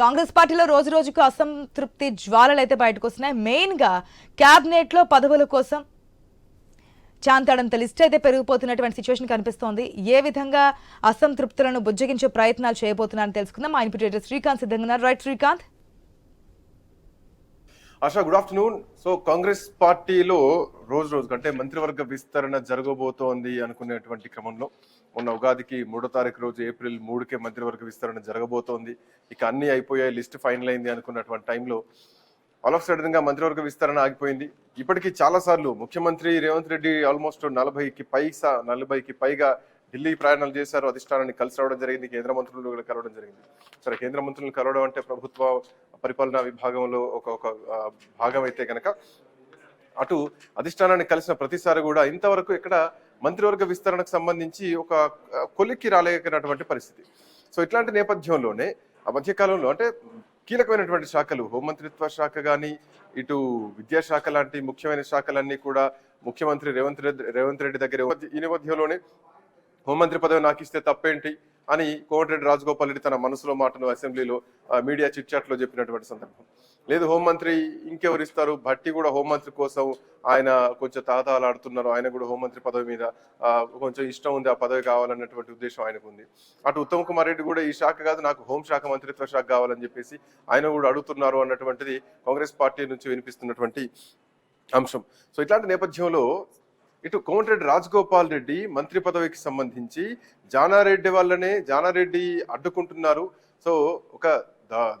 కాంగ్రెస్ పార్టీలో రోజు రోజుకు అసంతృప్తి జ్వాలలు అయితే బయటకు వస్తున్నాయి. మెయిన్గా క్యాబినెట్లో పదవుల కోసం చాంతాడంత లిస్ట్ అయితే పెరిగిపోతున్నటువంటి సిచ్యువేషన్ కనిపిస్తోంది. ఏ విధంగా అసంతృప్తులను బుజ్జగించే ప్రయత్నాలు చేయబోతున్నారని తెలుసుకుందాం. మా ఇన్పుట్ శ్రీకాంత్ సిద్ధంగా right Srikanth. ASHA good afternoon so Congress పార్టీలో రోజు రోజు అంటే మంత్రివర్గ విస్తరణ జరగబోతోంది అనుకునేటువంటి క్రమంలో మొన్న ఉగాదికి మూడో తారీఖు రోజు ఏప్రిల్ మూడుకే మంత్రివర్గ విస్తరణ జరగబోతోంది. ఇక అన్ని అయిపోయాయి లిస్ట్ ఫైనల్ అయింది అనుకున్నటువంటి టైంలో ఆల్ ఆఫ్ సడన్గా మంత్రివర్గ విస్తరణ ఆగిపోయింది. ఇప్పటికీ చాలా సార్లు ముఖ్యమంత్రి రేవంత్ రెడ్డి ఆల్మోస్ట్ నలభైకి పైసా నలభైకి పైగా ఢిల్లీ ప్రయాణాలు చేశారు. అధిష్టానాన్ని కలిసి రావడం జరిగింది కేంద్ర మంత్రులు కూడా కలవడం జరిగింది. సరే కేంద్ర మంత్రులను కలవడం అంటే ప్రభుత్వ పరిపాలనా విభాగంలో ఒక ఒక భాగం అయితే కనుక అటు అధిష్టానాన్ని కలిసిన ప్రతిసారి కూడా ఇంతవరకు ఇక్కడ మంత్రివర్గ విస్తరణకు సంబంధించి ఒక కొలిక్కి రాలేకనటువంటి పరిస్థితి. సో ఇట్లాంటి నేపథ్యంలోనే ఆ మధ్యకాలంలో అంటే కీలకమైనటువంటి శాఖలు హోంమంత్రిత్వ శాఖ కానీ ఇటు విద్యాశాఖ లాంటి ముఖ్యమైన శాఖలన్నీ కూడా ముఖ్యమంత్రి రేవంత్ రెడ్డి రేవంత్ రెడ్డి దగ్గర ఈ నేపథ్యంలోనే హోంమంత్రి పదవి నాకు ఇస్తే తప్పేంటి అని కోమటిరెడ్డి రాజగోపాల్ రెడ్డి తన మనసులో మాటను అసెంబ్లీలో మీడియా చిట్చాట్లో చెప్పినటువంటి సందర్భం. లేదు హోంమంత్రి ఇంకెవరు ఇస్తారు? భట్టి కూడా హోంమంత్రి కోసం ఆయన కొంచెం తాతాలాడుతున్నారు. ఆయన కూడా హోంమంత్రి పదవి మీద కొంచెం ఇష్టం ఉంది ఆ పదవి కావాలన్నటువంటి ఉద్దేశం ఆయనకు ఉంది. అటు ఉత్తమ్ కుమార్ రెడ్డి కూడా ఈ శాఖ కాదు నాకు హోంశాఖ మంత్రిత్వ శాఖ కావాలని చెప్పేసి ఆయన కూడా అడుగుతున్నారు అన్నటువంటిది కాంగ్రెస్ పార్టీ నుంచి వినిపిస్తున్నటువంటి అంశం. సో ఇట్లాంటి నేపథ్యంలో ఇటు కోమటిరెడ్డి రాజగోపాల్ రెడ్డి మంత్రి పదవికి సంబంధించి జానారెడ్డి వల్లనే జానారెడ్డి అడ్డుకుంటున్నారు. సో ఒక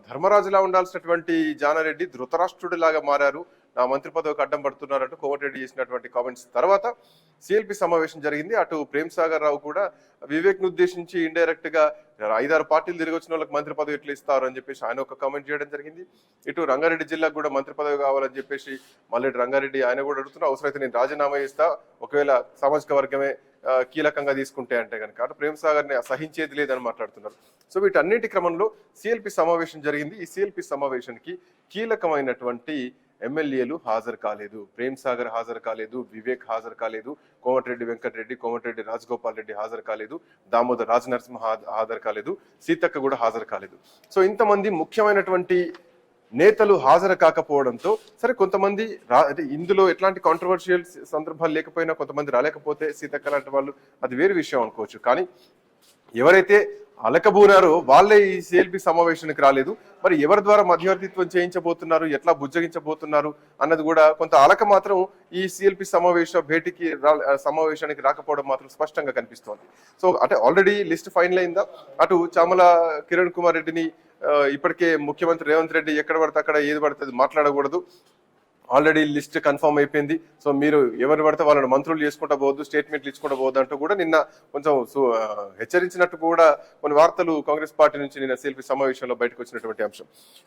ధర్మరాజులా ఉండాల్సినటువంటి జానారెడ్డి ధృతరాష్ట్రుడిలాగా మారారు. నా మంత్రి పదవికి అడ్డం పడుతున్నారంటూ కోమటిరెడ్డి చేసినటువంటి కామెంట్స్ తర్వాత సిఎల్పి సమావేశం జరిగింది. అటు ప్రేమ్ సాగర్ రావు కూడా వివేక్ను ఉద్దేశించి ఇండైరెక్ట్గా ఐదారు పార్టీలు తిరిగి వచ్చిన వాళ్ళకి మంత్రి పదవి ఎట్లా ఇస్తారు అని చెప్పేసి ఆయన ఒక కామెంట్ చేయడం జరిగింది. ఇటు రంగారెడ్డి జిల్లాకు కూడా మంత్రి పదవి కావాలని చెప్పేసి మల్లెడ్డి రంగారెడ్డి ఆయన కూడా అడుగుతున్నా అవసరమైతే నేను రాజీనామా చేస్తా. ఒకవేళ సామాజిక వర్గమే కీలకంగా తీసుకుంటే అంటే కనుక అటు ప్రేమ్ సాగర్ని సహించేది లేదని మాట్లాడుతున్నారు. సో వీటన్నిటి క్రమంలో సిఎల్పి సమావేశం జరిగింది. ఈ సిఎల్పి సమావేశానికి కీలకమైనటువంటి ఎమ్మెల్యేలు హాజరు కాలేదు ప్రేమ్ సాగర్ హాజరు కాలేదు వివేక్ హాజరు కాలేదు కోమటిరెడ్డి వెంకటరెడ్డి కోమటిరెడ్డి రాజగోపాల్ రెడ్డి హాజరు కాలేదు దామోదర్ రాజ నరసింహ హాజరు కాలేదు సీతక్క కూడా హాజరు కాలేదు. సో ఇంతమంది ముఖ్యమైనటువంటి నేతలు హాజరు కాకపోవడంతో సరే కొంతమంది రా అంటే ఇందులో ఎట్లాంటి కాంట్రవర్షియల్ సందర్భాలు లేకపోయినా కొంతమంది రాలేకపోతే సీతక్క లాంటి వాళ్ళు అది వేరు విషయం అనుకోవచ్చు. కానీ ఎవరైతే అలకబూరారు వాళ్ళే ఈ సిఎల్పి సమావేశానికి రాలేదు. మరి ఎవరి ద్వారా మధ్యవర్తిత్వం చేయించబోతున్నారు ఎట్లా బుజ్జగించబోతున్నారు అన్నది కూడా కొంత అలక మాత్రం ఈ సిఎల్పి సమావేశ భేటీకి రా- సమావేశానికి రాకపోవడం మాత్రం స్పష్టంగా కనిపిస్తోంది. సో అంటే ఆల్రెడీ లిస్ట్ ఫైనల్ అయిందా? అటు చామల కిరణ్ కుమార్ రెడ్డిని ఇప్పటికే ముఖ్యమంత్రి రేవంత్ రెడ్డి ఎక్కడ పడితే అక్కడ ఏది పడితే మాట్లాడకూడదు. ఆల్రెడీ లిస్ట్ కన్ఫర్మ్ అయిపోయింది. సో మీరు ఎవరు పడితే వాళ్ళని మంత్రులు చేసుకుంటా పోవద్దు స్టేట్మెంట్లు ఇచ్చుకుంటా పోవద్దు అంటూ కూడా నిన్న కొంచెం హెచ్చరించినట్టు కూడా కొన్ని వార్తలు కాంగ్రెస్ పార్టీ నుంచి నిన్న సెల్ఫీ సమావేశంలో బయటకు వచ్చినటువంటి అంశం.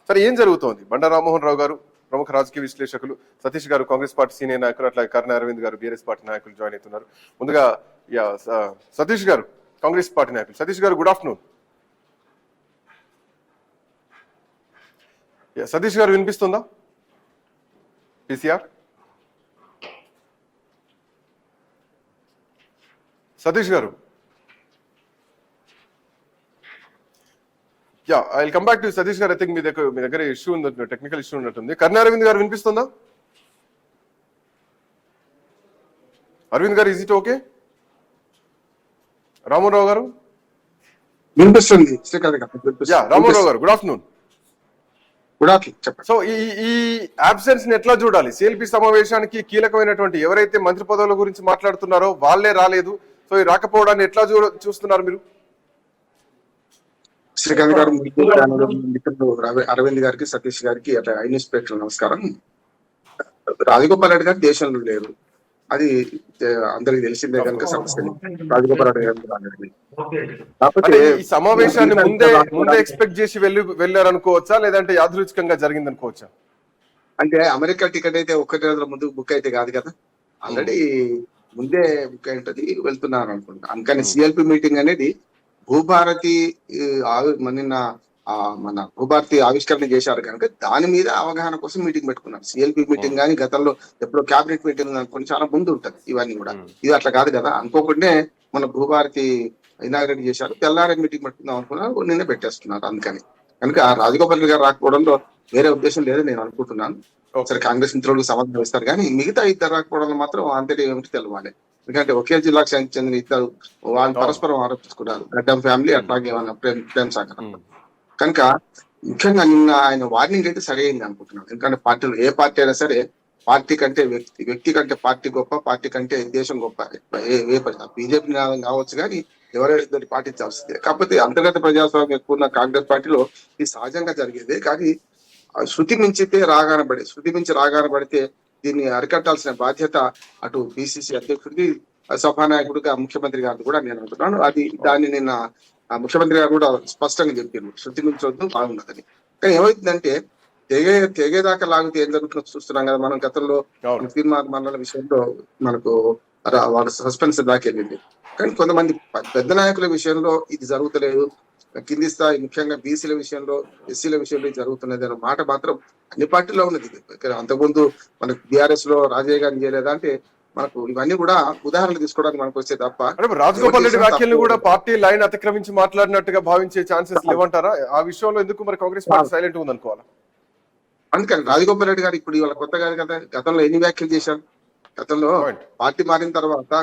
సరే ఏం జరుగుతోంది? బండ రామ్మోహన్ రావు గారు ప్రముఖ రాజకీయ విశ్లేషకులు సతీష్ గారు కాంగ్రెస్ పార్టీ సీనియర్ నాయకులు అట్లాగే కర్ణ అరవింద్ గారు బీఆర్ఎస్ పార్టీ నాయకులు జాయిన్ అవుతున్నారు. ముందుగా యా, స- సతీష్ గారు కాంగ్రెస్ పార్టీ నాయకులు. సతీష్ గారు గుడ్ ఆఫ్టర్నూన్. యా, సతీష్ గారు వినిపిస్తుందా? పిసిఆర్ సతీష్ గారు yeah I come back to Satish గారు ఐ థింక్ మీ దగ్గర మీ దగ్గర ఇష్యూ ఉంది టెక్నికల్ ఇష్యూ ఉన్నట్టుంది కర్ణ అరవింద్ గారు వినిపిస్తుందా అరవింద్ గారు ఇట్ ఓకే రామారావు గారు వినిపిస్తుంది. శ్రీకాంత్ గారు వినిపిస్తుంది. యా రామారావు గారు గుడ్ ఆఫ్టర్నూన్ గుడ్ ఆఫ్టర్నూన్ చెప్పండి. సో ఈ ఈ అబ్సెన్స్ని ఎట్లా చూడాలి? సిఎల్పి సమావేశానికి కీలకమైనటువంటి ఎవరైతే మంత్రి పదవుల గురించి మాట్లాడుతున్నారో వాళ్ళే రాలేదు. సో ఈ రాకపోవడాన్ని ఎట్లా చూస్తున్నారు మీరు? శ్రీకాంత్ గారు మిత్రులు రవి- అరవింద్ గారికి సతీష్ గారికి అట్లా ఐన్యూస్ ప్రేక్షకులు నమస్కారం. రాజగోపాల్ రెడ్డి గారు దేశంలో లేరు. అది అందరికి తెలిసిందే కనుక సమస్య. కాకపోతే అంటే ఈ సమావేశాన్ని ముందే ముందే ఎక్స్పెక్ట్ చేసి వెళ్ళి వెళ్ళారనుకోవచ్చా? లేదంటే యాదృచ్ఛికంగా జరిగింది అనుకోవచ్చా అంటే అమెరికా టికెట్ అయితే ఒక్కటి రోజుల ముందు బుక్ అయితే కాదు కదా? ఆల్రెడీ ముందే బుక్ అయి ఉంటది వెళ్తున్నారు అనుకుంటా అందుకని సిఎల్పి మీటింగ్ అనేది భూభారతి నిన్న మన భూభారతి ఆవిష్కరణ చేశారు కనుక దాని మీద అవగాహన కోసం మీటింగ్ పెట్టుకున్నారు. సిఎల్పి మీటింగ్ కానీ గతంలో ఎప్పుడో క్యాబినెట్ మీటింగ్ అనుకుని చాలా ముందు ఉంటది ఇవన్నీ కూడా. ఇది అట్లా కాదు కదా. అనుకోకుండానే మన భూభారతి ఇనాగ్రేట్ చేశారు. తెల్లారి మీటింగ్ పెట్టుకుందాం అనుకున్నారు నిన్న పెట్టేస్తున్నారు అందుకని. కనుక రాజగోపాల్ రెడ్డి గారు రాకపోవడంలో వేరే ఉద్దేశం లేదని నేను అనుకుంటున్నాను. Okay. సరే కాంగ్రెస్ మిత్రులకు సమాధానం ఇస్తారు కానీ మిగతా ఇద్దరు రాకపోవడంలో మాత్రం అంతటి ఏమిటి తెలవాలి. ఎందుకంటే ఒకే జిల్లాకు చెందిన ఇద్దరు వాళ్ళు పరస్పరం ఆరోపించుకున్నారు. గడ్డం ఫ్యామిలీ అట్లాగే మన ప్రేమ్ ప్రేమ్ సాగర్. కనుక ముఖ్యంగా నిన్న ఆయన వార్నింగ్ అయితే సరైంది అనుకుంటున్నాను. ఎందుకంటే పార్టీలు ఏ పార్టీ అయినా సరే పార్టీ కంటే వ్యక్తి వ్యక్తి కంటే పార్టీ గొప్ప పార్టీ కంటే దేశం గొప్ప. ఏ బీజేపీ నినాదం కావచ్చు కానీ ఎవరైనా పాటించాల్సి పాటించాల్సిందే కాకపోతే అంతర్గత ప్రజాస్వామ్యం ఎక్కువ ఉన్న కాంగ్రెస్ పార్టీలో ఇది సహజంగా జరిగేది. కానీ శృతి మించితే రాగాన పడే శృతి మించి రాగాన పడితే దీన్ని అరికట్టాల్సిన బాధ్యత అటు పిసిసి అధ్యక్షుడికి సభానాయకుడిగా ముఖ్యమంత్రి గారిని కూడా నేను అనుకుంటున్నాను. అది దాన్ని నిన్న ముఖ్యమంత్రి గారు కూడా స్పష్టంగా చెప్పారు. శృతి మించొద్దు బాగున్నదని కానీ ఏమైందంటే తెగే తెగేదాకా లాగితే ఏం జరుగుతుందో చూస్తున్నాం కదా మనం గతంలో తీర్మాన మండల విషయంలో మనకు వాళ్ళ సస్పెన్స్ దాకా వెళ్ళింది. కానీ కొంతమంది పెద్ద నాయకుల విషయంలో ఇది జరుగుతలేదు. కింది స్థాయి ముఖ్యంగా బీసీల విషయంలో ఎస్సీల విషయంలో ఇది జరుగుతున్నది అనే మాట మాత్రం అన్ని పార్టీల్లో ఉన్నది. అంతకుముందు మనకు బీఆర్ఎస్లో రాజయ్య గారిని చేయలేదా అంటే మనకు ఇవన్నీ కూడా ఉదాహరణలు తీసుకోవడానికి మనకు వచ్చే తప్ప రాజగోపాల్ రెడ్డి వ్యాఖ్యలు కూడా పార్టీ లైన్ అతిక్రమించి మాట్లాడినట్టుగా భావించే ఛాన్సెస్ లేవంటారా? ఆ విషయంలో ఎందుకు మరి కాంగ్రెస్ పార్టీ సైలెంట్ ఉంది అనుకోవాలా అందుకని రాజగోపాల్ రెడ్డి గారు ఇప్పుడు ఇవాళ కొత్తగా కదా గతంలో ఎన్ని వ్యాఖ్యలు చేశారు? గతంలో. పార్టీ మారిన తర్వాత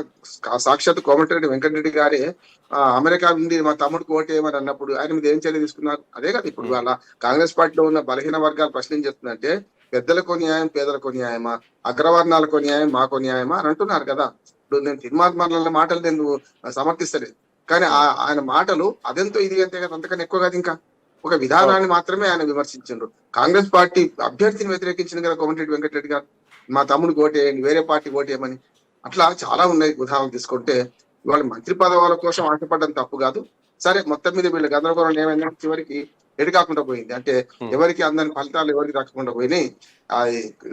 సాక్షాత్ కోమటిరెడ్డి వెంకటరెడ్డి గారే అమెరికా నుండి మా తమ్ముడికి ఓటేయమని అన్నప్పుడు ఆయన మీద ఏం చర్య తీసుకున్నారు? అదే కదా ఇప్పుడు వాళ్ళ కాంగ్రెస్ పార్టీలో ఉన్న బలహీన వర్గాలు ప్రశ్న ఏం చెప్తుందంటే పెద్దలకు న్యాయం పేదలకు న్యాయమా? అగ్రవర్ణాలకు న్యాయం మాకు న్యాయమా? అని అంటున్నారు కదా. ఇప్పుడు నేను తిరుమాత్మల మాటలు నేను సమర్థిస్తలేదు. కానీ ఆ- ఆయన మాటలు అదెంతో ఇది అంతే కదా అంతకన్నా ఎక్కువ కదా ఇంకా. ఒక విధానాన్ని మాత్రమే ఆయన విమర్శించారు కాంగ్రెస్ పార్టీ అభ్యర్థిని వ్యతిరేకించింది కదా కోమటిరెడ్డి వెంకటరెడ్డి గారు. మా తమ్ముడికి ఓటేయండి వేరే పార్టీ ఓటేయమని అట్లా చాలా ఉన్నాయి ఉదాహరణ తీసుకుంటే. ఇవాళ మంత్రి పదవుల కోసం ఆశపడడం తప్పు కాదు. సరే మొత్తం మీద వీళ్ళ గందరగోళం ఏమైందంటే చివరికి ఎటు కాకుండా పోయింది. అంటే ఎవరికి అందని ఫలితాలు ఎవరికి రాకుండా పోయినాయి. ఆ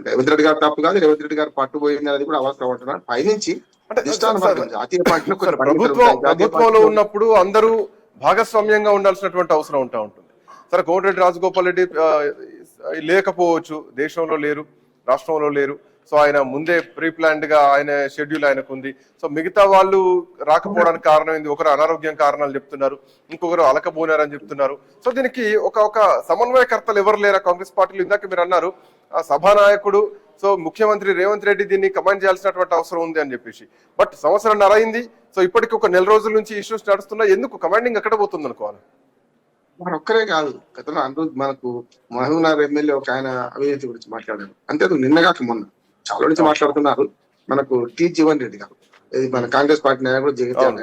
రేవంత్ రెడ్డి గారు తప్పు కాదు రేవంత్ రెడ్డి గారు పట్టు పోయింది అనేది కూడా అవసరం ఉంటున్నారు పైనుంచి జాతీయ పార్టీలో ప్రభుత్వం ప్రభుత్వంలో ఉన్నప్పుడు అందరూ భాగస్వామ్యంగా ఉండాల్సినటువంటి అవసరం ఉంటా ఉంటుంది. సరే కోమటిరెడ్డి రాజగోపాల్ రెడ్డి లేకపోవచ్చు. దేశంలో లేరు రాష్ట్రంలో లేరు. సో ఆయన ముందే ప్రీ ప్లాన్డ్గా ఆయన షెడ్యూల్ ఆయనకు ఉంది సో మిగతా వాళ్ళు రాకపోవడానికి కారణం ఏంది? ఒకరు అనారోగ్యం కారణాలు చెప్తున్నారు ఇంకొకరు అలకబోనారని చెప్తున్నారు. సో దీనికి ఒక ఒక సమన్వయకర్తలు ఎవరు లేరా కాంగ్రెస్ పార్టీలు? ఇందాక మీరు అన్నారు ఆ సభానాయకుడు సో ముఖ్యమంత్రి రేవంత్ రెడ్డి దీన్ని కమాండ్ చేయాల్సినటువంటి అవసరం ఉంది అని చెప్పేసి. బట్ సంవత్సరం నరైంది సో ఇప్పటికి ఒక నెల రోజుల నుంచి ఇష్యూస్ నడుస్తున్నా ఎందుకు? కమాండింగ్ ఎక్కడ పోతుంది అనుకోవాలి? మన ఒక్కరే కాదు. గతంలో అనురుద్ మనకు మహబూబ్నగర్ ఎమ్మెల్యే ఒక ఆయన అవినీతి గురించి మాట్లాడారు. అంతే నిన్నగాక మొన్న. చాలా నుంచి మాట్లాడుతున్నారు. మనకు టి జీవన్ రెడ్డి గారు. ఇది మన కాంగ్రెస్ పార్టీ నాయకుడు. జగిత్యాల.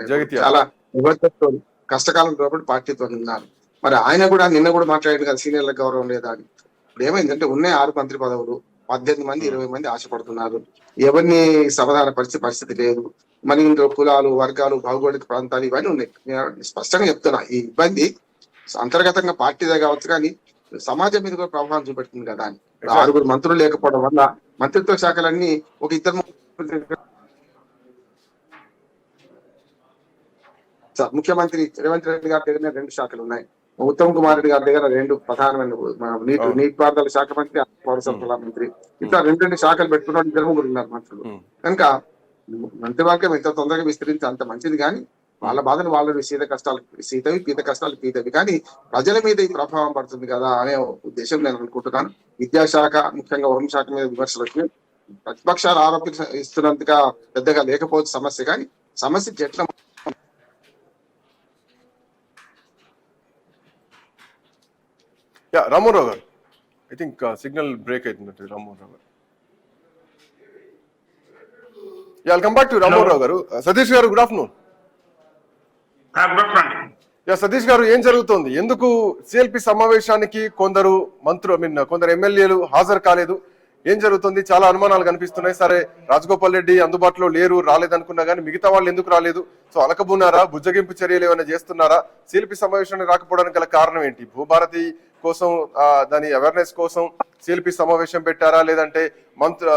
చాలా నిబద్ధతతో కష్టకాలం కాబట్టి పార్టీతో ఉన్నారు. మరి ఆయన కూడా నిన్న కూడా మాట్లాడాడు కదా సీనియర్ల గౌరవం లేదా అని. ఇప్పుడు ఏమైందంటే ఉన్నాయి ఆరు మంత్రి పదవులు పద్దెనిమిది మంది ఇరవై మంది ఆశపడుతున్నారు. ఎవరిని సమాధాన పరిస్థితి పరిస్థితి లేదు. మన ఇంట్లో కులాలు వర్గాలు భౌగోళిక ప్రాంతాలు ఇవన్నీ ఉన్నాయి. నేను స్పష్టంగా చెప్తున్నా ఈ ఇబ్బంది అంతర్గతంగా పార్టీదే కావచ్చు కానీ సమాజం మీద కూడా ప్రభావం చూపెడుతుంది కదా అని. ఆరుగురు మంత్రులు లేకపోవడం వల్ల మంత్రిత్వ శాఖలన్నీ ఒక ఇద్దరు ముఖ్యమంత్రి- సార్, ముఖ్యమంత్రి రేవంత్ రెడ్డి గారి దగ్గర రెండు శాఖలు ఉన్నాయి ఉత్తమ్ కుమార్ రెడ్డి గారి దగ్గర రెండు ప్రధానమైన మన నీటి. నీటిపారుదల శాఖ మంత్రి పౌర సరఫరాల మంత్రి ఇట్లా రెండు రెండు శాఖలు పెట్టుకున్న ఇద్దరు ముగ్గురు ఉన్నారు మంత్రులు. కనుక మంత్రివర్గం ఎంత తొందరగా విస్తరించి అంత మంచిది కానీ వాళ్ళ బాధలు వాళ్ళ శీత కష్టాలు సీతవి పీత కష్టాలు పీతవి. కానీ ప్రజల మీద ఈ ప్రభావం పడుతుంది కదా అనే ఉద్దేశం నేను అనుకుంటున్నాను. విద్యాశాఖ ముఖ్యంగా హోంశాఖ మీద విమర్శలు వచ్చినాయి ప్రతిపక్షాలు ఆరోపిస్తున్నంతగా పెద్దగా లేకపోవచ్చు సమస్య. కానీ సమస్య చెట్ల యా రామ్మోహన్ గారు. ఐ థింక్ సిగ్నల్ బ్రేక్ అవుతుంది రామ్మోహన్ రావు గారు. Yeah welcome back to Rammohan Rao గారు. Uh, సతీష్ గారు good afternoon good yeah Satish గారు ఏం జరుగుతోంది? ఎందుకు సిఎల్పి సమావేశానికి కొందరు మంత్రులు ఐ మీన్ కొందరు ఎమ్మెల్యేలు హాజరు కాలేదు? ఏం జరుగుతుంది? చాలా అనుమానాలు కనిపిస్తున్నాయి. సరే రాజగోపాల్ రెడ్డి అందుబాటులో లేరు రాలేదనుకున్నా కానీ మిగతా వాళ్ళు ఎందుకు రాలేదు? సో అలకబున్నారా? బుజ్జగింపు చర్యలు ఏమైనా చేస్తున్నారా? సిఎల్పి సమావేశానికి రాకపోవడానికి గల కారణం ఏంటి? భూభారతి కోసం దాని అవేర్నెస్ కోసం సిఎల్పి సమావేశం పెట్టారా? లేదంటే మంత్రి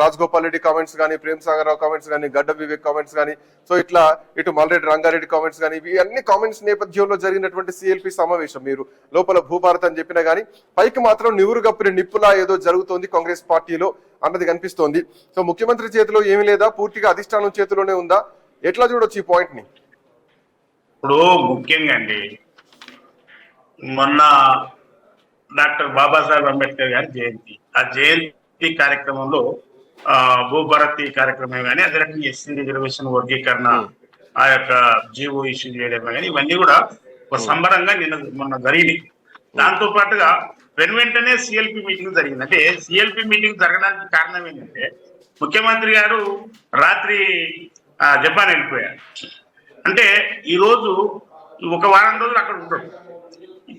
రాజగోపాల్ రెడ్డి కామెంట్స్ కానీ ప్రేమ్ సాగర్ రావు కామెంట్స్ కానీ గడ్డ వివేక్ కామెంట్స్ కానీ సో ఇట్లా ఇటు మల్రెడ్డి రంగారెడ్డి కామెంట్స్ కానీ ఇవి అన్ని కామెంట్స్ నేపథ్యంలో జరిగినటువంటి సిఎల్పి సమావేశం మీరు. లోపల భూభారత్ అని చెప్పినా కానీ పైకి మాత్రం నివురు గప్పిన నిప్పులా ఏదో జరుగుతోంది కాంగ్రెస్ పార్టీలో అన్నది కనిపిస్తోంది. సో ముఖ్యమంత్రి చేతిలో ఏమీ లేదా? పూర్తిగా అధిష్టానం చేతిలోనే ఉందా? ఎట్లా చూడొచ్చు ఈ పాయింట్ని? ఇప్పుడు ముఖ్యంగా అండి మొన్న డాక్టర్ బాబాసాహెబ్ అంబేద్కర్ గారి జయంతి. ఆ జయంతి కార్యక్రమంలో ఆ భూభారతి కార్యక్రమం కానీ అదే రకంగా ఎస్సీ రిజర్వేషన్ వర్గీకరణ ఆ యొక్క జీవో ఇష్యూ చేయడం కానీ ఇవన్నీ కూడా ఒక సంబరంగా నిన్న మొన్న జరిగింది దాంతో పాటుగా వెను వెంటనే సిఎల్పి మీటింగ్ జరిగింది. అంటే సిఎల్పి మీటింగ్ జరగడానికి కారణం ఏంటంటే ముఖ్యమంత్రి గారు రాత్రి జపాన్ వెళ్ళిపోయారు. అంటే ఈ రోజు ఒక వారం రోజులు అక్కడ ఉంటాడు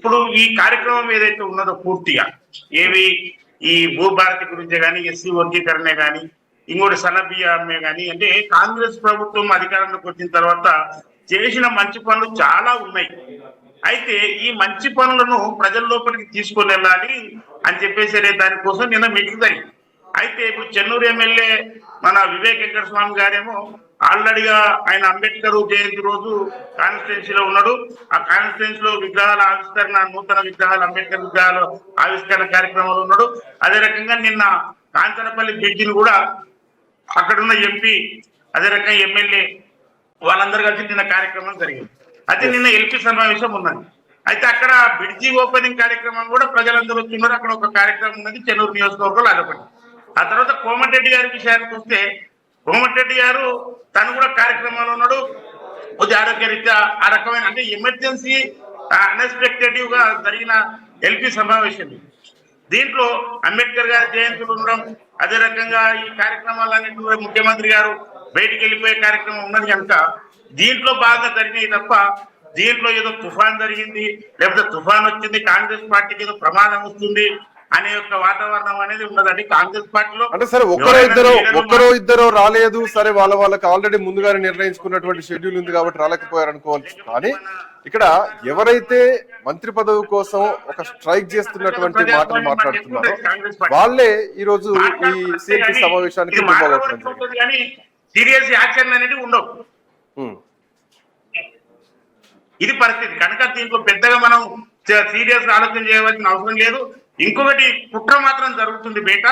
ఇప్పుడు ఈ కార్యక్రమం ఏదైతే ఉన్నదో పూర్తిగా ఏవి ఈ భూభారతి గురించే కానీ ఎస్సీ వర్గీకరణే కానీ ఇంకోటి సన్నబియ్యమే కానీ అంటే కాంగ్రెస్ ప్రభుత్వం అధికారంలోకి వచ్చిన తర్వాత చేసిన మంచి పనులు చాలా ఉన్నాయి. అయితే ఈ మంచి పనులను ప్రజల లోపలికి తీసుకొని వెళ్ళాలి అని చెప్పేసి అనే దానికోసం నిన్న మీటింగ్ అయితే ఇప్పుడు చెన్నూరు ఎమ్మెల్యే మన వివేక్ వెంకటస్వామి గారేమో ఆల్రెడీగా ఆయన అంబేద్కర్ జయంతి రోజు కాన్స్టిట్యున్సీలో ఉన్నాడు. ఆ కాన్స్టిట్యున్సీ లో విగ్రహాల ఆవిష్కరణ నూతన విగ్రహాలు అంబేద్కర్ విగ్రహాల ఆవిష్కరణ కార్యక్రమంలో ఉన్నాడు. అదే రకంగా నిన్న కాంచనపల్లి బ్రిడ్జిని కూడా అక్కడున్న ఎంపీ అదే రకంగా ఎమ్మెల్యే వాళ్ళందరూ కలిసి నిన్న కార్యక్రమం జరిగింది. అయితే నిన్న ఎల్పి సమావేశం ఉన్నది. అయితే అక్కడ బ్రిడ్జి ఓపెనింగ్ కార్యక్రమం కూడా ప్రజలందరూ వచ్చిన్నారు. అక్కడ ఒక కార్యక్రమం ఉన్నది. చెన్నూరు నియోజకవర్గంలో అదొకటి. ఆ తర్వాత కోమటిరెడ్డి గారి విషయానికి వస్తే కోమటిరెడ్డి గారు తను కూడా కార్యక్రమంలో ఉన్నాడు. కొద్ది ఆరోగ్యరీత్యా ఆ రకమైన అంటే ఎమర్జెన్సీ అన్ఎక్స్పెక్టెడ్గా జరిగిన ఎల్పీ సమావేశం దీంట్లో అంబేద్కర్ గారి జయంతులు ఉండడం అదే రకంగా ఈ కార్యక్రమాలన్నింటి ముఖ్యమంత్రి గారు బయటికి వెళ్ళిపోయే కార్యక్రమం ఉన్నది కనుక దీంట్లో బాగా జరిగినాయి తప్ప దీంట్లో ఏదో తుఫాన్ జరిగింది లేకపోతే తుఫాన్ వచ్చింది కాంగ్రెస్ పార్టీకి ఏదో ప్రమాదం వస్తుంది అనే యొక్క వాతావరణం అనేది ఉన్నదండి కాంగ్రెస్ పార్టీలో అంటే సరే ఒక్కరో ఇద్దరు ఒక్కరో ఇద్దరు రాలేదు. సరే వాళ్ళ వాళ్ళకి ఆల్రెడీ ముందుగానే నిర్ణయించుకున్నటువంటి షెడ్యూల్ ఉంది కాబట్టి రాలేకపోయారు అనుకోవచ్చు. కానీ ఇక్కడ ఎవరైతే మంత్రి పదవి కోసం ఒక స్ట్రైక్ చేస్తున్నటువంటి మాటలు మాట్లాడుతున్నారో వాళ్ళే ఈ రోజు ఈ సిఎల్పి సమావేశానికి సీరియస్ యాక్షన్ అనేది ఉండవు. ఇది పరిస్థితి. కనుక దీంట్లో పెద్దగా మనం సీరియస్ ఆలోచన చేయవలసిన అవసరం లేదు. ఇంకొకటి కుట్ర మాత్రం జరుగుతుంది బేట.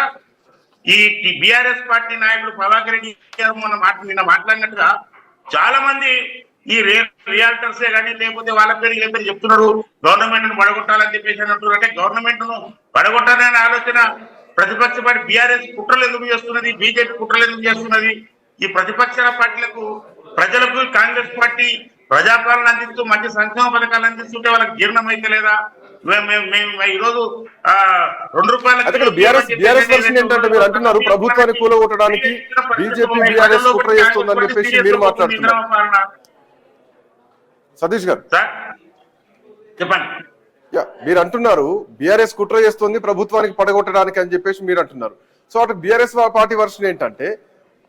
ఈ బిఆర్ఎస్ పార్టీ నాయకుడు ప్రభాకర్ రెడ్డి గారు మొన్న మాట నిన్న మాట్లాడినట్టుగా చాలా మంది ఈ రియాల్టర్సే కానీ లేకపోతే వాళ్ళ పేరు ఇద్దరు పేరు చెప్తున్నారు గవర్నమెంట్ను పడగొట్టాలని చెప్పేసి అంటున్నారు. అంటే గవర్నమెంట్ను పడగొట్టాలనే ఆలోచన ప్రతిపక్ష పార్టీ బీఆర్ఎస్ కుట్రలు ఎందుకు చేస్తున్నది బీజేపీ కుట్రలు ఎందుకు చేస్తున్నది? ఈ ప్రతిపక్ష పార్టీలకు ప్రజలకు కాంగ్రెస్ పార్టీ ప్రజాపాలన అందిస్తూ మంచి సంక్షేమ పథకాలు అందిస్తుంటే వాళ్ళకి జీర్ణం అయితే లేదా? మేము మేము- మేము ఈ రోజు ఆ, రెండు రూపాయల అంటున్నారు ప్రభుత్వాన్ని కూలగొట్టడానికి బీజేపీ బీఆర్ఎస్ కుట్ర చేస్తుందని చెప్పేసి మీరు మాట్లాడుతున్నారు. సతీష్ గారు. చెప్పండి. మీరు అంటున్నారు బీఆర్ఎస్ కుట్ర చేస్తుంది ప్రభుత్వానికి పడగొట్టడానికి అని చెప్పేసి మీరు అంటున్నారు. సో అటు బీఆర్ఎస్ పార్టీ వర్షన్ ఏంటంటే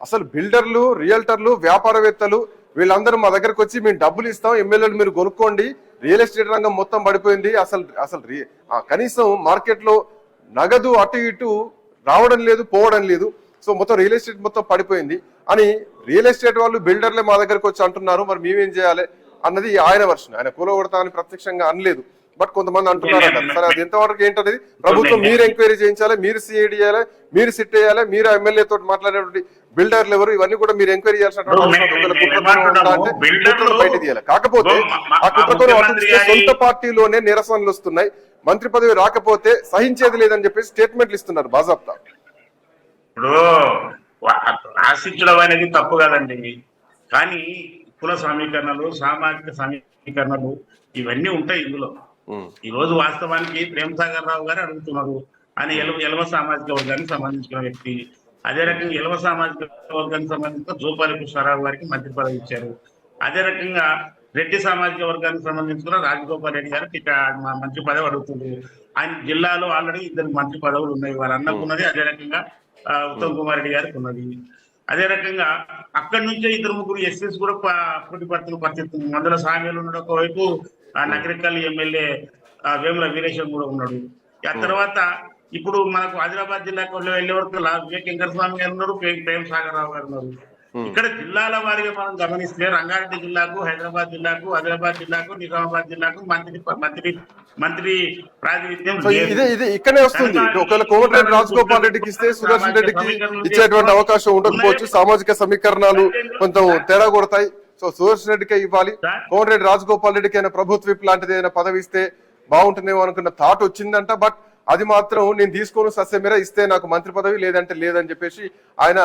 అసలు బిల్డర్లు రియల్టర్లు వ్యాపారవేత్తలు వీళ్ళందరూ మా దగ్గరకు వచ్చి మేము డబ్బులు ఇస్తాం ఎమ్మెల్యేలు మీరు కొనుక్కోండి రియల్ ఎస్టేట్ రంగం మొత్తం పడిపోయింది. అసలు అసలు రి- కనీసం మార్కెట్లో నగదు అటు ఇటు రావడం లేదు పోవడం లేదు. సో మొత్తం రియల్ ఎస్టేట్ మొత్తం పడిపోయింది అని రియల్ ఎస్టేట్ వాళ్ళు బిల్డర్లే మా దగ్గరకు వచ్చి అంటున్నారు. మరి మేమేం చేయాలి అన్నది ఆయన వర్షన్ ఆయన కూలగొడతా అని ప్రత్యక్షంగా అనలేదు. బట్ కొంతమంది అంటున్నారు అన్నారు. సరే అది ఎంతవరకు ఏంటనేది ప్రభుత్వం మీరు ఎంక్వైరీ చేయించాలి మీరు సిఐడి చేయాలి మీరు సిట్ చేయాలి మీరు ఎమ్మెల్యే తోటి మాట్లాడేటువంటి బిల్డర్లు ఎవరు ఇవన్నీ కూడా మీరు ఎంక్వైరీ చేయాల్సినటువంటి బయట తీయాలి. కాకపోతే ఆ ఇస్తే సొంత పార్టీలోనే నిరసనలు వస్తున్నాయి. మంత్రి పదవి రాకపోతే సహించేది లేదని చెప్పేసి స్టేట్మెంట్లు ఇస్తున్నారు బాజాప్తా. ఇప్పుడు ఆశించడం అనేది తప్పు కాదండి. కానీ కుల సమీకరణలు సామాజిక సమీకరణలు ఇవన్నీ ఉంటాయి ఇందులో. ఈ రోజు వాస్తవానికి ప్రేమ్ సాగర్ రావు గారు అడుగుతున్నారు. అని ఎలవ ఎలవ సామాజిక వర్గానికి సంబంధించిన వ్యక్తి. అదే రకంగా ఎలవ సామాజిక వర్గానికి సంబంధించిన జూపాలి కృష్ణారావు గారికి మంత్రి పదవి ఇచ్చారు. అదే రకంగా రెడ్డి సామాజిక వర్గానికి సంబంధించిన రాజగోపాల్ రెడ్డి గారికి ఇక మంత్రి పదవి అడుగుతుంది. ఆయన జిల్లాలో ఆల్రెడీ ఇద్దరు మంత్రి పదవులు ఉన్నాయి. వారు అన్నకు ఉన్నది అదే రకంగా ఉత్తమ్ కుమార్ రెడ్డి గారికి ఉన్నది. అదే రకంగా అక్కడి నుంచే ఇద్దరు ముగ్గురు ఎస్ఎస్ కూడా పుట్టి పోటీ పడుతున్న పరిస్థితి ఉంది. అందులో సామ్యాలు ఒకవైపు ఆ నగరికల్ ఎమ్మెల్యే వేముల వీరేశం కూడా ఉన్నాడు. ఆ తర్వాత ఇప్పుడు మనకు ఆదిలాబాద్ జిల్లాకు వెళ్ళే వెళ్ళే వరకు లా- వివేక్ వెంకట స్వామి గారు ఉన్నారు ప్రేమ్ సాగర్ రావు గారు ఉన్నారు. ఇక్కడ జిల్లాల వారిగా మనం గమనిస్తే రంగారెడ్డి జిల్లాకు హైదరాబాద్ జిల్లాకు ఆదిలాబాద్ జిల్లాకు నిజామాబాద్ జిల్లాకు మంత్రి మంత్రి మంత్రి ప్రాతినిధ్యం. ఇదే ఇది ఇక్కడనే వస్తుంది. ఒకవేళ కోమటిరెడ్డి రాజగోపాల్ రెడ్డికి ఇస్తే సుదర్శన్ రెడ్డికి ఇచ్చేటువంటి అవకాశం ఉండకపోవచ్చు. సామాజిక సమీకరణాలు కొంచెం తేడా కొడతాయి. సో సుదర్శన్ రెడ్డికే ఇవ్వాలి. కోమటిరెడ్డి రాజగోపాల్ రెడ్డికి అయినా ప్రభుత్వ విప్ లాంటిది ఏదైనా పదవి ఇస్తే బాగుంటుందేమో అనుకున్న థాట్ వచ్చిందంట. బట్ అది మాత్రం నేను తీసుకోను సస్యమేర ఇస్తే నాకు మంత్రి పదవి లేదంటే లేదని చెప్పేసి ఆయన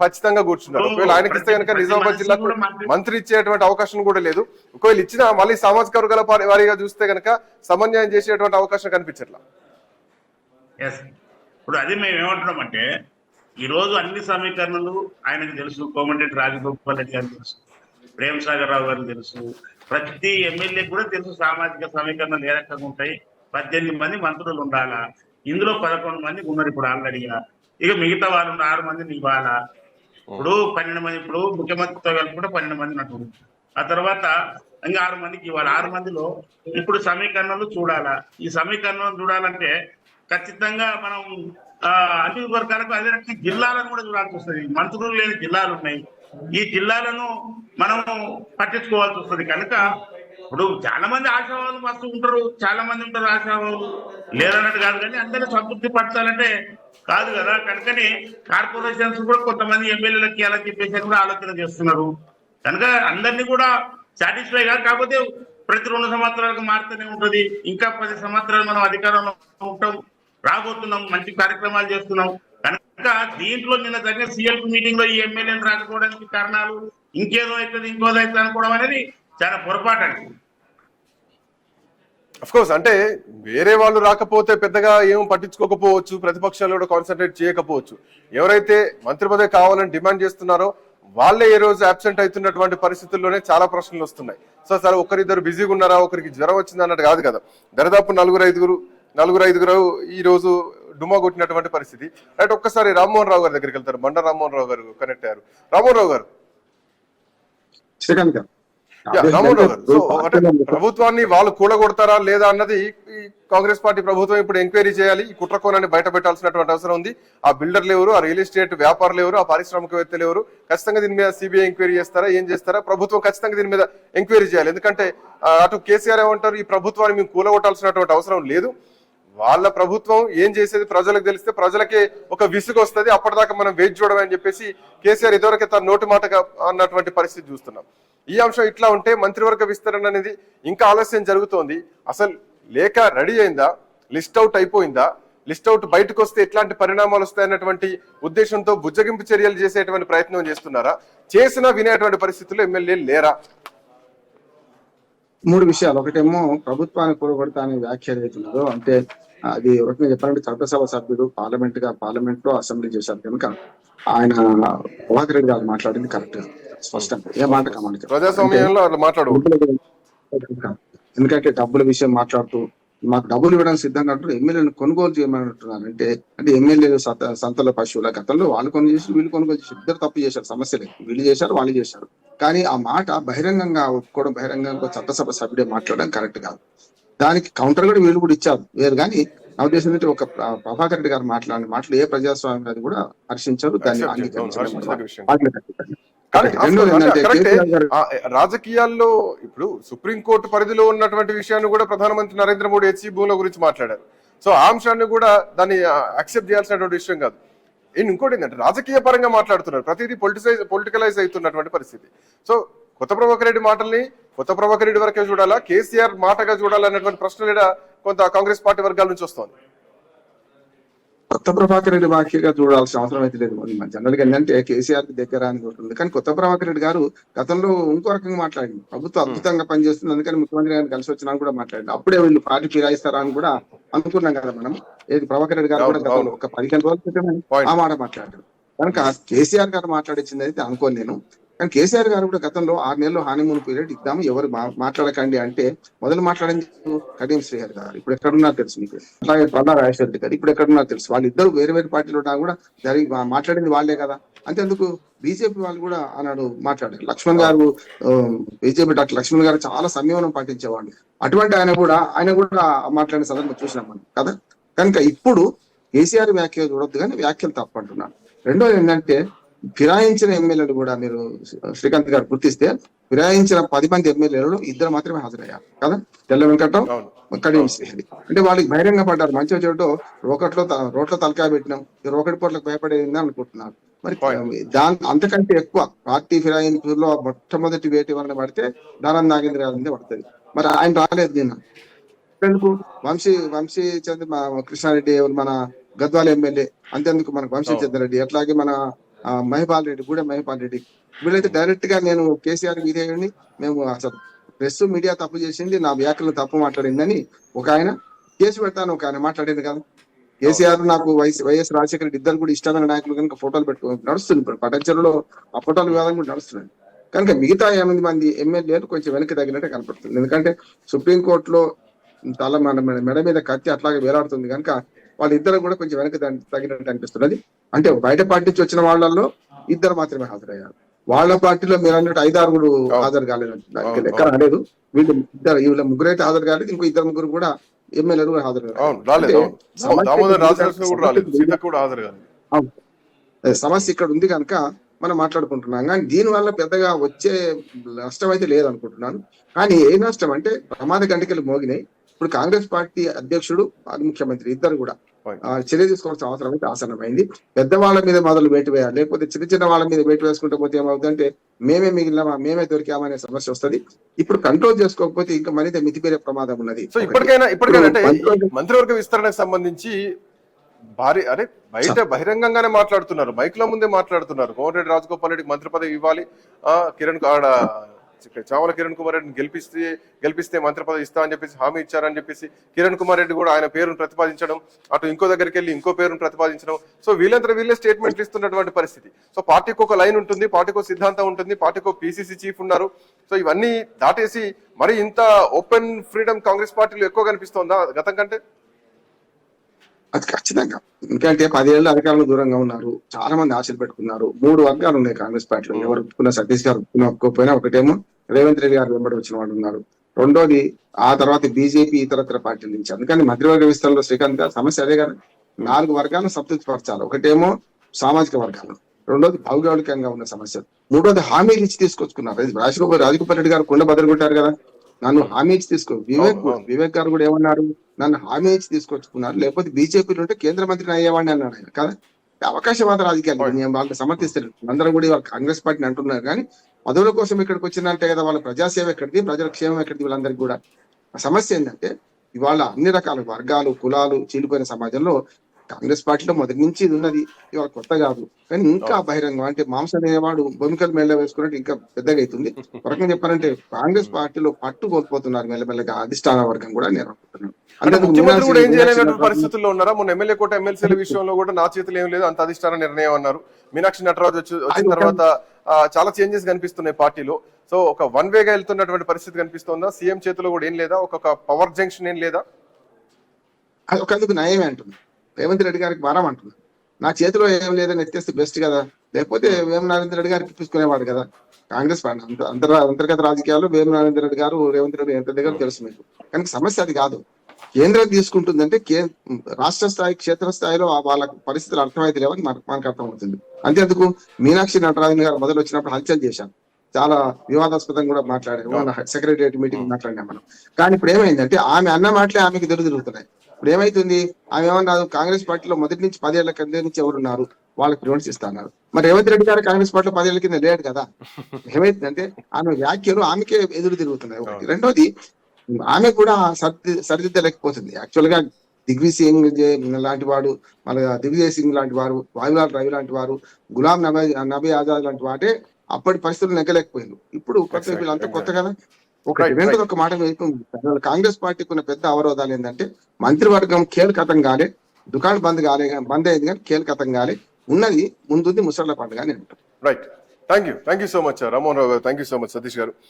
ఖచ్చితంగా కూర్చున్నారు. ఒకవేళ ఆయనకి ఇస్తే కనుక నిజామాబాద్ జిల్లాకు మంత్రి ఇచ్చేటువంటి అవకాశం కూడా లేదు. ఒకవేళ ఇచ్చినా మళ్ళీ సామాజిక వర్గాల వారి- వారీగా చూస్తే కనుక సమన్వయం చేసేటువంటి అవకాశం కనిపించట్లా. ఇప్పుడు అది మేము ఏమంటున్నామంటే ఈ రోజు అన్ని సమీకరణలు ఆయనకు తెలుసు. కోమటిరెడ్డి రాజగోపాల్ రెడ్డి గారికి తెలుసు. ప్రేమ్ సాగర్ రావు గారికి తెలుసు. ప్రతి ఎమ్మెల్యే కూడా తెలుసు సామాజిక సమీకరణలు ఏ రకంగా ఉంటాయి. పద్దెనిమిది మంది మంత్రులు ఉండాలా? ఇందులో పదకొండు మంది ఉన్నారు ఇప్పుడు ఆల్రెడీగా ఇక మిగతా వాళ్ళు ఉన్న ఆరు మందిని ఇవ్వాలా? ఇప్పుడు పన్నెండు మంది ఇప్పుడు ముఖ్యమంత్రితో కూడా పన్నెండు మంది నటుడు ఆ తర్వాత ఇంకా ఆరు మందికి ఇవ్వాలి. ఆరు మందిలో ఇప్పుడు సమీకరణలు చూడాలా? ఈ సమీకరణలు చూడాలంటే ఖచ్చితంగా మనం అన్ని వర్గాలకు అదే రకంగా జిల్లాలను కూడా చూడాల్సి వస్తుంది. మంత్రులు లేని జిల్లాలు ఉన్నాయి. ఈ జిల్లాలను మనం పట్టించుకోవాల్సి వస్తుంది. కనుక ఇప్పుడు చాలా మంది ఆశావాదులు వస్తూ ఉంటారు చాలా మంది ఉంటారు ఆశావాదులు. లేదన్నట్టు కాదు కానీ అందరినీ సంతృప్తి పరచాలంటే కాదు కదా. కనుకని కార్పొరేషన్స్ కూడా కొంతమంది ఎమ్మెల్యేలకి ఎలా చెప్పేసి కూడా ఆలోచన చేస్తున్నారు. కనుక అందరినీ కూడా సాటిస్ఫై కాదు కాకపోతే ప్రతి రెండు సంవత్సరాలకు మారుతూనే ఉంటది. ఇంకా పది సంవత్సరాలు మనం అధికారంలో ఉంటాం రాబోతున్నాం మంచి కార్యక్రమాలు చేస్తున్నాం. కనుక దీంట్లో నిన్న జరిగిన సిఎల్పి మీటింగ్లో ఈ ఎమ్మెల్యేని రాకపోవడానికి కారణాలు ఇంకేదో అవుతుంది ఇంకోదో అవుతుంది అనుకోవడం అనేది చాలా పొరపాటు అండి. కోర్స్ అంటే వేరే వాళ్ళు రాకపోతే పెద్దగా ఏం పట్టించుకోకపోవచ్చు ప్రతిపక్షాలు కూడా కాన్సన్ట్రేట్ చేయకపోవచ్చు. ఎవరైతే మంత్రి పదవి కావాలని డిమాండ్ చేస్తున్నారో వాళ్ళే ఈ రోజు అబ్సెంట్ అవుతున్నటువంటి పరిస్థితుల్లోనే చాలా ప్రశ్నలు వస్తున్నాయి. సో సరే ఒకరిద్దరు బిజీగా ఉన్నారా? ఒకరికి జ్వరం వచ్చింది అన్నట్టు కాదు కదా. దరిదాపు నలుగురు ఐదుగురు నలుగురు ఐదుగురు ఈ రోజు డుమా కొట్టినటువంటి పరిస్థితి. రైట్ ఒక్కసారి రామ్మోహన్ రావు గారి దగ్గరికి వెళ్తారు. బండ రామ్మోహన్ రావు గారు కనెక్ట్ అయ్యారు. రామ్మోహన్ రావు గారు. రామ్మోహన్ రావు గారు. సో ప్రభుత్వాన్ని వాళ్ళు కూలగొడతారా లేదా అన్నది కాంగ్రెస్ పార్టీ ప్రభుత్వం ఇప్పుడు ఎంక్వైరీ చేయాలి. ఈ కుట్ర కోణాన్ని బయట పెట్టాల్సినటువంటి అవసరం ఉంది. ఆ బిల్డర్లు ఎవరు? ఆ రియల్ ఎస్టేట్ వ్యాపారులు ఎవరు? ఆ పారిశ్రామికవేత్తలు ఎవరు? ఖచ్చితంగా దీని మీద సిబిఐ ఎంక్వైరీ చేస్తారా? ఏం చేస్తారా? ప్రభుత్వం ఖచ్చితంగా దీని మీద ఎంక్వైరీ చేయాలి. ఎందుకంటే అటు కేసీఆర్ ఏమంటారు? ఈ ప్రభుత్వాన్ని మేము కూలగొట్టాల్సినటువంటి అవసరం లేదు. వాళ్ళ ప్రభుత్వం ఏం చేసేది ప్రజలకు తెలిస్తే ప్రజలకే ఒక విసుగు వస్తుంది. అప్పటిదాకా మనం వేచి చూడమని చెప్పేసి కేసీఆర్ ఇదివరకే తన నోటి మాటగా అన్నటువంటి పరిస్థితి చూస్తున్నాం. ఈ అంశం ఇట్లా ఉంటే మంత్రివర్గ విస్తరణ అనేది ఇంకా ఆలస్యం జరుగుతోంది. అసలు లేఖ రెడీ అయిందా? లిస్ట్ అవుట్ అయిపోయిందా? లిస్ట్ అవుట్ బయటకు వస్తే ఎట్లాంటి పరిణామాలు వస్తాయన్నటువంటి ఉద్దేశంతో బుజ్జగింపు చర్యలు చేసేటువంటి ప్రయత్నం చేస్తున్నారా? చేసినా వినేటువంటి పరిస్థితుల్లో ఎమ్మెల్యేలు లేరా? మూడు విషయాలు. ఒకటేమో ప్రభుత్వాన్ని కూడబడతా అనే వ్యాఖ్య ఏదైతున్నదో అంటే అది ఒకటి చెప్పాలంటే చట్టసభ సభ్యుడు పార్లమెంట్గా పార్లమెంట్లో అసెంబ్లీ చేశారు కనుక ఆయన ప్రభాకర్ రెడ్డి గారు మాట్లాడింది కరెక్ట్ స్పష్టంగా. ఏ మాట ఎందుకంటే డబ్బుల విషయం మాట్లాడుతూ మాకు డబ్బులు ఇవ్వడానికి సిద్ధంగా అంటారు ఎమ్మెల్యేలను కొనుగోలు చేయమని అంటున్నారు అంటే అంటే ఎమ్మెల్యేలు సత- సంతల పశువుల గతంలో వాళ్ళు కొనుగోలు చేసి వీళ్ళు కొనుగోలు చేసి ఇద్దరు తప్పు చేశారు సమస్య లేదు. వీళ్ళు చేశారు వాళ్ళు చేశారు. కానీ ఆ మాట బహిరంగంగా ఒప్పుకోవడం బహిరంగంగా చట్టసభ సభ్యుడే మాట్లాడడం కరెక్ట్ కాదు. దానికి కౌంటర్ కూడా వీళ్ళు కూడా ఇచ్చారు. వేరు కానీ నా ఉద్దేశం ఏంటంటే ఒక ప్ర- ప్రభాకర్ రెడ్డి గారు మాట్లాడిన మాటలు ఏ ప్రజాస్వామ్యం అది కూడా హర్షించారు దాన్ని రాజకీయాల్లో ఇప్పుడు సుప్రీంకోర్టు పరిధిలో ఉన్నటువంటి విషయాన్ని కూడా ప్రధానమంత్రి నరేంద్ర మోడీ హెచ్సి భూముల గురించి మాట్లాడారు. సో ఆ అంశాన్ని కూడా దాన్ని యాక్సెప్ట్ చేయాల్సినటువంటి విషయం కాదు. ఇంకోటి ఏంటంటే రాజకీయ పరంగా మాట్లాడుతున్నారు. ప్రతిదీ పొలిటిసైజ్ పొలిటికలైజ్ అవుతున్నటువంటి పరిస్థితి. సో కొత్త ప్రభాకర్ రెడ్డి మాటల్ని కొత్త ప్రభాకర్ రెడ్డి వరకే చూడాలా? కేసీఆర్ మాటగా చూడాలన్నటువంటి ప్రశ్న కూడా కొంత కాంగ్రెస్ పార్టీ వర్గాల నుంచి వస్తోంది? కొత్త ప్రభాకర్ రెడ్డి వ్యాఖ్యగా చూడాల్సిన అవసరం అయితే లేదు. జనరల్గా ఏంటంటే కేసీఆర్కి దగ్గర అని ఉంటుంది కానీ కొత్త ప్రభాకర్ రెడ్డి గారు గతంలో ఇంకో రకంగా మాట్లాడింది. ప్రభుత్వం అద్భుతంగా పనిచేస్తుంది. అందుకని ముఖ్యమంత్రి గారిని కలిసి వచ్చినా కూడా మాట్లాడింది. అప్పుడే వీళ్ళు పార్టీ ఫిరాయిస్తారా అని కూడా అనుకున్నాం కదా మనం. ఏది ప్రభాకర్ రెడ్డి గారు కూడా గతంలో. ఒక పదిహేను రోజుల క్రితమే. ఆ మాట మాట్లాడారు. కనుక కేసీఆర్ గారు మాట్లాడించింది అయితే అనుకోను నేను. కానీ కేసీఆర్ గారు కూడా గతంలో ఆరు నెలలు హానిమూన్ పీరియడ్ ఇద్దాము ఎవరు మాట్లాడకండి అంటే మొదలు మాట్లాడింది కడియం శ్రీహర్ గారు. ఇప్పుడు ఎక్కడున్నారు తెలుసు మీకు. అలాగే పల్లా రాజేశ్వర రెడ్డి గారు. ఇప్పుడు ఎక్కడున్నారు తెలుసు. వాళ్ళిద్దరు వేరే వేరే పార్టీలు ఉన్నా కూడా మాట్లాడింది వాళ్ళే కదా. అంతేందుకు బీజేపీ వాళ్ళు కూడా ఆనాడు మాట్లాడారు. లక్ష్మణ్ గారు బీజేపీ డాక్టర్ లక్ష్మణ్ గారు చాలా సంయమనం పాటించేవాళ్ళు. అటువంటి ఆయన కూడా ఆయన కూడా మాట్లాడిన సందర్భం చూసినాం మనం కదా? కనుక ఇప్పుడు కేసీఆర్ వ్యాఖ్యలు చూడొద్దు కానీ వ్యాఖ్యలు తప్పంటున్నాను రెండోది ఏంటంటే ఫిరాయించిన ఎమ్మెల్యేలు కూడా మీరు శ్రీకాంత్ గారు గుర్తిస్తే ఫిరాయించిన పది మంది ఎమ్మెల్యేలు ఇద్దరు మాత్రమే హాజరయ్యారు. కదా? తెల్ల వెంకటం అవును. కడియం శ్రీహరి. అంటే వాళ్ళకి బహిరంగ పడ్డారు. మంచిగా చెడు రోకట్లో రోడ్ల తలకాయ పెట్టినాం. ఈ రోకటి పోట్లకు భయపడేది అనుకుంటున్నారు. మరి. దాని అంతకంటే ఎక్కువ పార్టీ ఫిరాయింపులో మొట్టమొదటి వేటి వలన పడితే దానం నాగేంద్ర గారి పడుతుంది. మరి ఆయన రాలేదు నిన్న. ఎందుకు? వంశీ వంశీ చంద్ర కృష్ణారెడ్డి మన గద్వాల ఎమ్మెల్యే. అంతేందుకు మనకు వంశీ. చంద్రారెడ్డి? అట్లాగే మన మహిపాల్ రెడ్డి కూడా మహిపాల్ రెడ్డి. వీళ్ళైతే డైరెక్ట్గా నేను కేసీఆర్ మీదేయండి మేము అసలు ప్రెస్ మీడియా తప్పు చేసింది నా వ్యాఖ్యలు తప్పు మాట్లాడిందని ఒక ఆయన కేసు పెడతాను ఒక ఆయన మాట్లాడింది కదా. కేసీఆర్ నాకు వైఎస్ వైఎస్ రాజశేఖర రెడ్డి ఇద్దరు కూడా ఇష్టమైన నాయకులు కనుక ఫోటోలు పెట్టుకో నడుస్తుంది ఇప్పుడు. పటంచెరులో ఆ ఫోటోల వివాదం కూడా నడుస్తున్నాయి కనుక మిగతా ఎనిమిది మంది ఎమ్మెల్యేలు కొంచెం వెనక్కి తగినట్టు కనపడుతుంది. ఎందుకంటే సుప్రీంకోర్టులో తల మన మెడ మీద కత్తి అట్లాగే వేలాడుతుంది. కనుక వాళ్ళిద్దరు కూడా కొంచెం వెనక్కి తగినట్టు అనిపిస్తున్నది అంటే బయట పార్టీ నుంచి వచ్చిన వాళ్ళల్లో ఇద్దరు మాత్రమే హాజరయ్యారు. వాళ్ళ పార్టీలో మీరు అన్నట్టు ఐదారుగురు హాజరు కాలేదు లెక్క రాలేదు. వీళ్ళు ఇద్దరు వీళ్ళ ముగ్గురు అయితే హాజరు కాలేదు. ఇంకో ఇద్దరు ముగ్గురు కూడా ఎమ్మెల్యేలు కూడా హాజరు కాలేదు. సమస్య ఇక్కడ ఉంది కనుక మనం మాట్లాడుకుంటున్నాం. కానీ దీని వల్ల పెద్దగా వచ్చే నష్టం అయితే లేదనుకుంటున్నాను. కానీ ఏ నష్టం అంటే ప్రమాద గంటకెళ్ళి మోగినాయి. ఇప్పుడు కాంగ్రెస్ పార్టీ అధ్యక్షుడు ముఖ్యమంత్రి ఇద్దరు కూడా. చర్య తీసుకోవాల్సిన అవసరం అయితే ఆసన్నమైంది. పెద్దవాళ్ళ మీద మొదలు వేటు వేయాలి. లేకపోతే చిన్న చిన్న వాళ్ళ మీద వేటు వేసుకుంటే పోతే ఏమవుతుందంటే మేమే మిగిలినామా మేమే దొరికామనే సమస్య వస్తది. ఇప్పుడు కంట్రోల్ చేసుకోకపోతే ఇంకా మరింత మితిపేరే ప్రమాదం ఉన్నది. సో ఇప్పటికైనా ఇప్పటికైనా అంటే మంత్రివర్గ విస్తరణకు సంబంధించి భారీ అరే బయట బహిరంగంగానే మాట్లాడుతున్నారు. మైక్లో ముందే మాట్లాడుతున్నారు. కోమటిరెడ్డి రాజగోపాల్ రెడ్డికి మంత్రి పదవి ఇవ్వాలి. ఆ కిరణ్ ఆడ చావల కిరణ్ కుమార్ రెడ్డిని గెలిపిస్తే గెలిపిస్తే మంత్రి పదవి ఇస్తా అని చెప్పేసి హామీ ఇచ్చారని చెప్పేసి కిరణ్ కుమార్ రెడ్డి కూడా ఆయన పేరును ప్రతిపాదించడం అటు ఇంకో దగ్గరికి వెళ్ళి ఇంకో పేరును ప్రతిపాదించడం. సో వీళ్ళంతా వీళ్ళే స్టేట్మెంట్లు ఇస్తున్నటువంటి పరిస్థితి. సో పార్టీకి ఒక లైన్ ఉంటుంది పార్టీకి ఒక సిద్ధాంతం ఉంటుంది పార్టీకి ఒక పీసీసీ చీఫ్ ఉన్నారు. సో ఇవన్నీ దాటేసి మరి ఇంత ఓపెన్ ఫ్రీడమ్ కాంగ్రెస్ పార్టీలో ఎక్కువ కనిపిస్తోందా గతం కంటే? అది ఖచ్చితంగా. ఎందుకంటే పదేళ్ళు అధికారులు దూరంగా ఉన్నారు. చాలా మంది ఆశలు పెట్టుకున్నారు. మూడు వర్గాలు ఉన్నాయి కాంగ్రెస్ పార్టీలో. ఎవరు ఒప్పుకున్నా సతీష్ గారు ఒప్పుకున్నా ఒప్పుకోపోయినా ఒకటేమో రేవంత్ రెడ్డి గారు వెంబడి వచ్చిన వాళ్ళు ఉన్నారు. రెండోది ఆ తర్వాత బీజేపీ ఇతరత్ర పార్టీల నుంచి. అందుకని మధ్యవర్గ విస్తరణలో శ్రీకాంత్ గారు సమస్య అదే కదా. నాలుగు వర్గాలను సంతృప్తి పరచాలి ఒకటేమో సామాజిక వర్గాలు. రెండోది భౌగోళికంగా ఉన్న సమస్య మూడోది హామీలు ఇచ్చి తీసుకొచ్చుకున్నారు. రాజగోపాల్ రాజగోపాల్ రెడ్డి గారు కొండ బదలుగొట్టారు కదా. నన్ను హామీ ఇచ్చి తీసుకో. వివేక్. వివేక్ గారు కూడా ఏమన్నారు? నన్ను హామీ ఇచ్చి తీసుకొచ్చుకున్నారు. లేకపోతే బీజేపీలో ఉంటే కేంద్ర మంత్రిని అయ్యేవాడిని అన్నాడు కదా. అవకాశవాద రాజకీయాలు. నేను వాళ్ళని సమర్థిస్తారు అందరం కూడా కాంగ్రెస్ పార్టీని అంటున్నారు కానీ పదవుల కోసం ఇక్కడికి వచ్చిందంటే కదా వాళ్ళ ప్రజాసేవ ఎక్కడిది ప్రజల క్షేమం ఎక్కడిది వీళ్ళందరికీ కూడా ఆ సమస్య ఏంటంటే ఇవాళ అన్ని రకాల వర్గాలు కులాలు చీలిపోయిన సమాజంలో కాంగ్రెస్ పార్టీలో మొదటి నుంచి ఇది ఉన్నది ఇవాళ కొత్త కాదు. కానీ ఇంకా బహిరంగం అంటే మాంసం అనేవాడు భూమికలు మెల్ల వేసుకున్నట్టు ఇంకా పెద్దగా అవుతుంది. ఒక రకంగా చెప్పాలంటే కాంగ్రెస్ పార్టీలో పట్టు కోల్పోతున్నారు మెల్లమెల్లగా అధిష్టాన వర్గం కూడా నేను అనుకుంటున్నాను. పరిస్థితుల్లో ఉన్నారా? మొన్న ఎమ్మెల్యే కోట ఎమ్మెల్సీల విషయంలో కూడా నా చేతులు ఏం లేదు అంత అధిష్టాన నిర్ణయం అన్నారు. మీనాక్షి నటరాజు వచ్చి వచ్చిన తర్వాత చాలా చేంజెస్ కనిపిస్తున్నాయి పార్టీలో. సో ఒక వన్ వేగా వెళ్తున్నటువంటి పరిస్థితి కనిపిస్తుందా? సీఎం చేతిలో కూడా ఏం లేదా? ఒక పవర్ జంక్షన్ ఏం లేదా? అది ఒకందుకు నయమే అంటుంది రేవంత్ రెడ్డి గారికి భారం అంటున్నా. నా చేతిలో ఏం లేదని ఎత్తేస్తే బెస్ట్ కదా. లేకపోతే వేమ నరేంద్ర రెడ్డి గారికి ఇప్పించుకునేవాడు కదా. కాంగ్రెస్ పార్టీ అంతర్ అంతర్గత రాజకీయాలు వేమ నరేంద్ర రెడ్డి గారు రేవంత్ రెడ్డి ఎంత దగ్గర తెలుసు మీకు. కానీ సమస్య అది కాదు. కేంద్రం తీసుకుంటుందంటే కే రాష్ట్ర స్థాయి క్షేత్ర స్థాయిలో ఆ వాళ్ళ పరిస్థితులు అర్థమైతే లేవని మనకు మనకు అర్థమవుతుంది. అంతేందుకు మీనాక్షి నటరాజన్ గారు మొదలు వచ్చినప్పుడు హల్చల్ చేశాం చాలా వివాదాస్పదంగా కూడా మాట్లాడాము మన సెక్రటరియట్ మీటింగ్ మాట్లాడినాం మనం. కానీ ఇప్పుడు ఏమైందంటే ఆమె అన్న మాటలే ఆమెకి ఎదురు తిరుగుతున్నాయి ఇప్పుడు ఏమైతుంది ఆమె ఏమన్నారు కాంగ్రెస్ పార్టీలో మొదటి నుంచి పదేళ్ళ కింద నుంచి ఎవరున్నారు? వాళ్ళకి ప్రిఫరెన్స్ ఇస్తున్నారు. మరి రేవంత్ రెడ్డి గారు కాంగ్రెస్ పార్టీలో పదేళ్ళ కింద లేడు కదా. ఏమైందంటే ఆమె వ్యాఖ్యలు ఆమెకే ఎదురు తిరుగుతున్నాయి. ఒకటి. రెండోది ఆమె కూడా సర్ది సరిదిద్దలేకపోతుంది. యాక్చువల్గా దిగ్విజయ్ సింగ్ లాంటి వాడు మన దిగ్విజయ్ సింగ్ లాంటి వారు వాయులాల్ రవి లాంటి వారు గులాం నబీ నబీ ఆజాద్ లాంటి వాటే అప్పటి పరిస్థితులు నెగ్గలేకపోయింది ఇప్పుడు కొత్త వీళ్ళంతా కొత్త. కదా. Right. ఒక మాట కాంగ్రెస్ పార్టీకి ఉన్న పెద్ద అవరోధాలు ఏంటంటే మంత్రివర్గం కీలకతం కాలే దుకాణం బంద్ కాలే బంద్ అయింది కానీ కీలకతం కాలే. ఉన్నది ముందుంది ముసళ్ళ పండుగ అని అంటారు. Right thank you thank you so much Rammohan Rao గారు. Thank you so much Satish గారు.